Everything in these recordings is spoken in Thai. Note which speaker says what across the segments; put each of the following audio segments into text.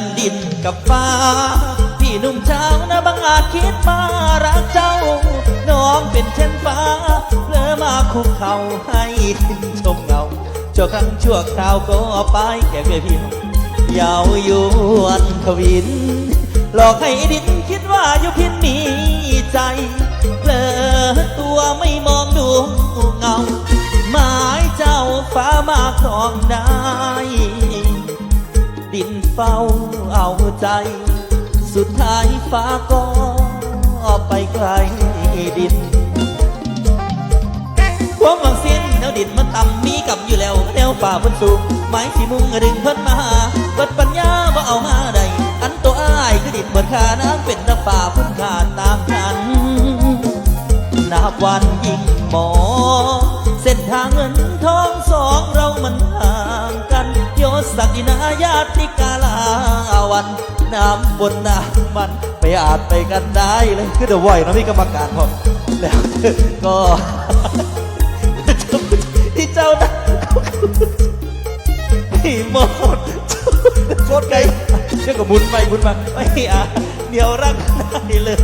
Speaker 1: อนดินกับฟ้า พี่หนุ่มเช้านะบังอาจคิดมารักเจ้า น้องเป็นเช่นฟ้าเพลอมาคุกเข่าให้ดินชมเงาชั่วครั้งชั่วคราวก็ไปแค่เพียงพียงยาวยวนทวิน หลอกให้ดินคิดว่าอยู่พินมีใจเผลอตัวไม่มองดูเงา หมายเจ้าฟ้ามาครองได้ ดินเฝ้าเอาใจ สุดท้ายฟ้าก็ไปไกลดินความหวังสิ้นแนวดินมันต่ำมีกับอยู่แล้วแนวฝ่าบนสูงไม้ที่มุงดึงเพิ่นมาเบิดปัญญาบ่เอามาใดอันตัวอ้ายคือดินเบิดค่าน้ำเป็นน้ำป่าพุ่นขาดตามกันนับวันยิ่งหมอ เส้นทางเงินทองสองเรามันห่า งกักินาญาติกาลาวัน น้ำบนน้ำมันไม่อาจไปกันได้เลยคือเดอะไวนะมีกรรมการพอแล้วก็ที่เจ้านะที่หมดโคตรไกลเชื่อกับบุญไปบุญมาไม่อาจเดียวรักได้เลย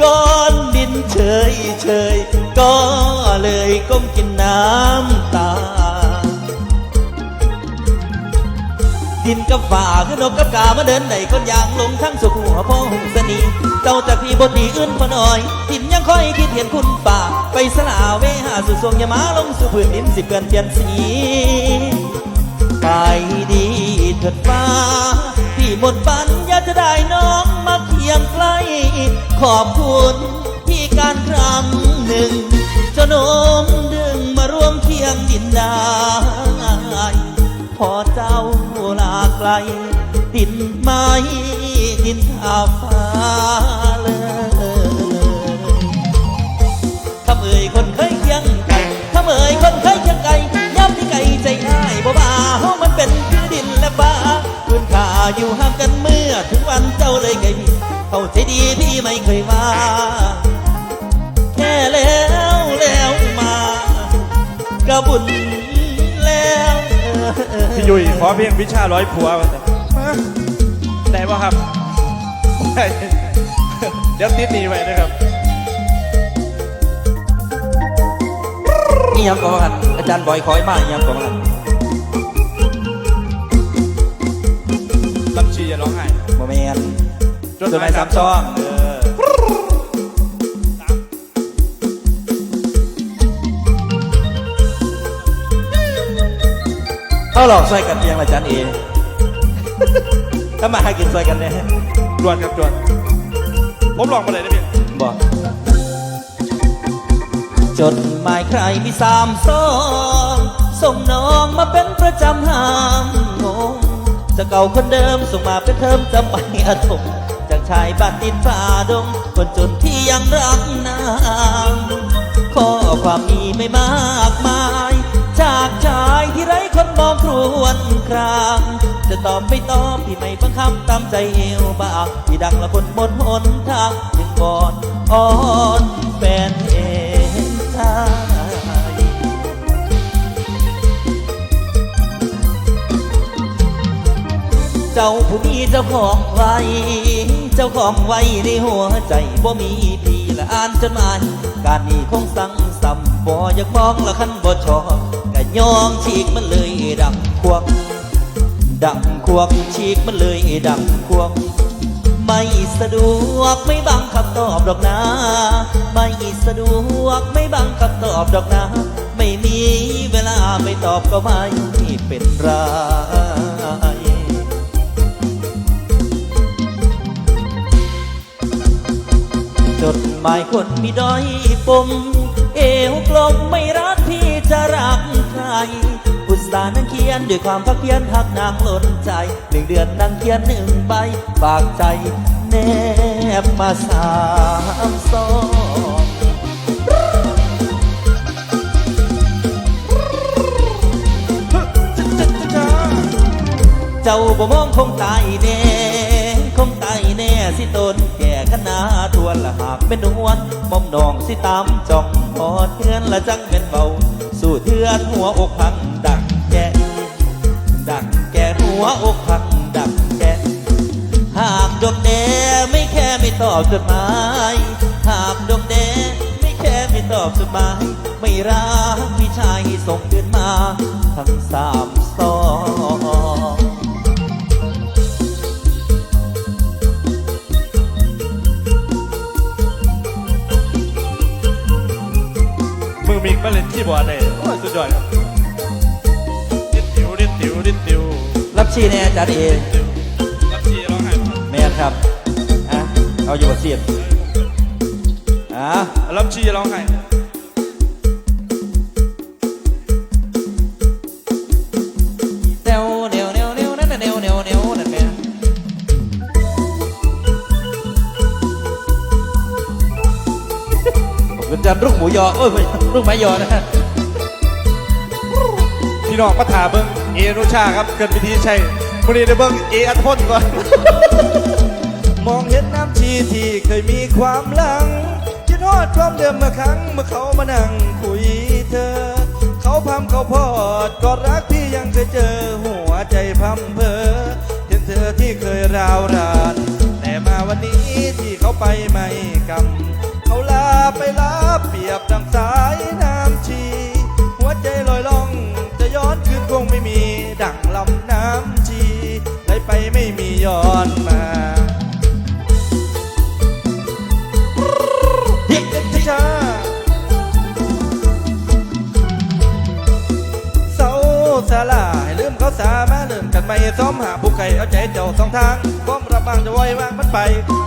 Speaker 1: ก้อนดินเฉยเฉยก็เลยก้มกินน้ำตา ดินกับฝ่าคือนกกับกามาเดินไหนคนยางลงทั้งสุขหัวพ่อหงสนีเจ้าจากพี่บทดีอื่นพอหน่อยดินยังค่อยคิดเห็นคุณป่า ไปสลาเวหาสุทรงยามาลงสู่พื้นดินสิเกินเปลี่ยนสีไปดีเถิดฟ้าที่หมดปัญญาจะได้น้องมาเคียงใกล้ ขอบคุณที่การครั้งหนึ่งจะน้มดึงมาร่วมเคียงดินได้พอเจ้า ลดินไม้ดินทาฟ้าเลยถ้าเอ่ยคนเคยเคียงไก่ถ้าเอ่ยคนเคยเคียงไก่ย้ำที่ไก่ใจง่ายบ่บ่าเฮามันเป็นคือดินและฟ้าคุณค่าอยู่ห่างกันเมื่อถึงวันเจ้าเลยไงเข้าใจดีพี่ไม่เคยว่าแค่แล้วแล้วมาก็บุญแล้ว
Speaker 2: พี่ ยุ้ยขอเพลงวิชาร้อยผัวมาแต่ได้ป่ะครับได้เดี๋ยวติดหนีไว้นะครับ
Speaker 1: นี่ยังก่อนอาจารย์บอยคอยมาอีหยังก่อน
Speaker 2: ลำชีจะร้องไห้
Speaker 1: โมเมนจดหมายสามช่อง
Speaker 2: เออ
Speaker 1: เขาหลอกซอยกันเพียงอาจารย์เอถ้ามาให้กินซอยกันเนี่ย
Speaker 2: จวนครับจวนผมลองมาเลยนะพี่
Speaker 1: บอกจดหมายใครมีสามซองส่งน้องมาเป็นประจำห้ามงงจะเก่าคนเดิมส่งมาเป็นเทอมจำไปอาทมจากชายบ้านดินฝ่าดง คนจนที่ยังรักนางข้อความมีไม่มาก ราง จะตอบไม่ตอบพี่ไม่บังคับตามใจเอวบางที่ดังละคนบนหนทางจึงก่อนอ่อนแฟนเองชายเจ้าผู้มีเจ้าของไว้เจ้าของไว้ในหัวใจบ่มีพี่ละอ่านจดหมายการนี้คงสั่งซ้ำบ่อยากมองละคันบ่ชอบกะยองฉีกมันเลยดังควง ดังควงฉีกมันเลยดังควงไม่สะดวกไม่บังคำตอบดอกนะ ไม่สะดวกไม่บังคำตอบดอกนะ ไม่มีเวลาไม่ตอบก็ไม่เป็นไรจดหมายคนมีด้อยปม เอวกลมไม่รักพี่จะรัก ตานั่งเขียนด้วยความพักเพียรหักนางล่นใจหนึ่งเดือนนั่งเขียนหนึ่งใบฝากใจแนบมาสามซองเจ้าบ่มองคงตายแน่คงตายแน่สิตนแก่ขนาทวนละหากเป็นนวลมอมนองสิตามจ้องพอเทือนละจังเป็นเบา สู่เทือนหัวอกพังดังแก่ดังแก่ หัวอกพังดับแกนหากดอกแดไม่แค่ไม่ตอบจดหมาย หากดอกแดไม่แค่ไม่ตอบจดหมาย ไม่รักพี่ชายส่งเดือนมา ทั้งสามสอง
Speaker 2: มือมิกมาเล่นคีย์บอร์ดเลยสุดยอดครับ
Speaker 1: ชีแน่จัดเอง
Speaker 2: ติวรับชีร้องไห้ป่ะ
Speaker 1: แม่นครับอะเอาอยู่บนเสียบอะ
Speaker 2: รับชีร้องไห้
Speaker 1: แนวแนวแนวแนวนั่นน่ะแนวแนวแนวนั่นแม่ผมเป็นจันรุ่งหมูยอโอ้ยไม่รุ่งไม้ยอนะฮะ
Speaker 2: พี่น้องมาถามเบิ้งเออนุชาครับ เกินพิธีใช่วันนี้ได้เบิ้งเออัธพลก่อน มองเห็นน้ำชีที่เคยมีความหลังคิดฮอดความเดิมเมื่อครั้งเมื่อเขามานั่งคุยเธอ เขาพำเขาพอดกอดรักที่ยังเคยเจอหัวใจพำเพอเห็นเธอที่เคยราวรานแต่มาวันนี้ที่เขาไปไม่กำเขาลาไปลา สาลาให้ลืมเขาสามาเริ่มกันใหม่ซ้อมหาผู้ใครเอาใจเจ้าสองทางก้มรับบางจะไว้วางมันไป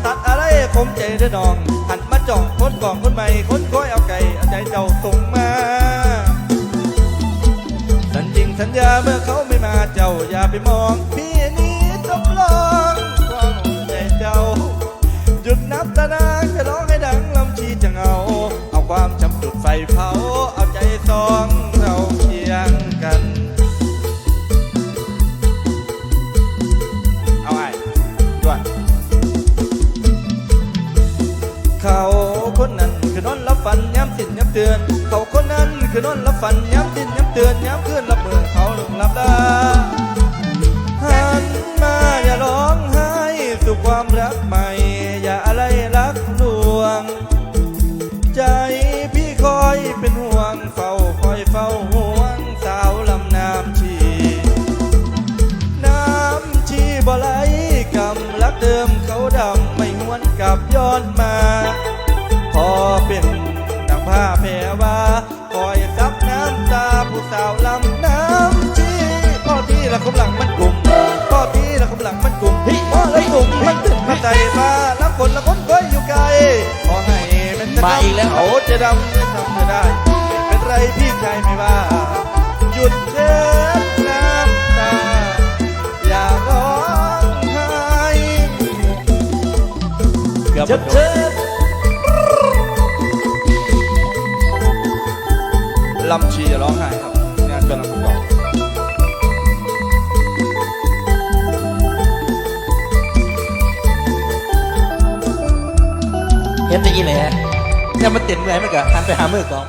Speaker 2: ตัดอะไรคมใจเด้อน้อง หันมาจ้องคนกล่องคนใหม่คนคอยเอาไก่เอาใจเจ้าส่งมาสัญญิงสัญญาเมื่อเขาไม่มาเจ้าอย่าไปมอง พี่นี้ต้องลองความใจเจ้า หยุดนับตานาจะร้องให้ดังลำชีจะเงาเอาความจำจุดไฟเผา คือนอนรับฝันย้ำสินย้ำเตือนย้ำคืนรับมือเขาหลงรับดาหันมาอย่าร้องไห้สู่ความรักใหม่ อย่าอะไรรักลวง ใจพี่คอยเป็นห่วงเฝ้าคอยเฝ้าห่วงสาวลำน้ำชี น้ำชีบ่ไหลกำรักเดิมเขาดำไม่หวนกลับย้อนมา มาอีก
Speaker 1: แล้ว
Speaker 2: เขาจะดำจะทำเธอได้ เป็นไรพี่ชายไม่ว่า หยุดเช็ดน้ำตา อย่าร้องไห้
Speaker 1: เกือบ
Speaker 2: เช็ดเช็ดลำชีอย่าร้องไห้ครับงานเป็นลำพูกอง
Speaker 1: เห็นต่อีแหล่ยั ยังมาเต็มเลยมันก็หันไปหามือกอง